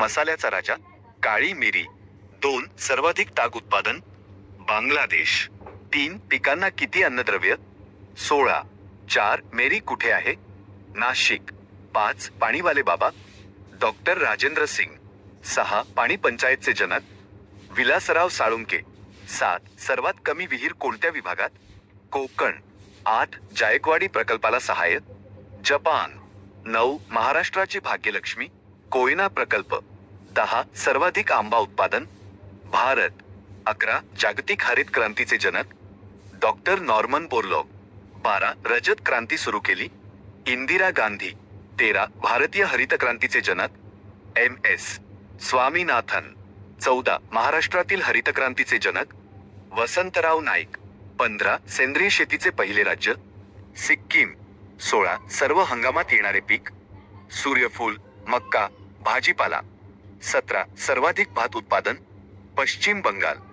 मसाल्याचा राजा काळी मिरी. दोन सर्वाधिक ताग उत्पादन बांगलादेश. तीन पिकांना किती अन्नद्रव्य? सोळा. चार मेरी कुठे आहे? नाशिक. पाच पाणीवाले बाबा. डॉक्टर राजेंद्र सिंग. सहा पाणी पंचायतचे जनक. विलासराव साळुंके. सात सर्वात कमी विहीर कोणत्या विभागात? कोकण. आठ जायकवाडी प्रकल्पाला सहाय्य जपान. नऊ महाराष्ट्राची भाग्यलक्ष्मी. कोयना प्रकल्प. दहा सर्वाधिक आंबा उत्पादन. भारत अकरा जागतिक हरित क्रांतीचे जनक. डॉक्टर नॉर्मन बोरलॉग बारा रजत क्रांती सुरू केली. इंदिरा गांधी तेरा भारतीय हरित क्रांतीचे जनक. M S Swaminathan. चौदा महाराष्ट्रातील हरित क्रांतीचे जनक. वसंतराव नाईक. पंधरा सेंद्रिय शेतीचे पहिले राज्य. सिक्कीम सोळा सर्व हंगामात येणारे पीक. सूर्यफूल मक्का भाजीपाला. सतरा सर्वाधिक भात उत्पादन पश्चिम बंगाल.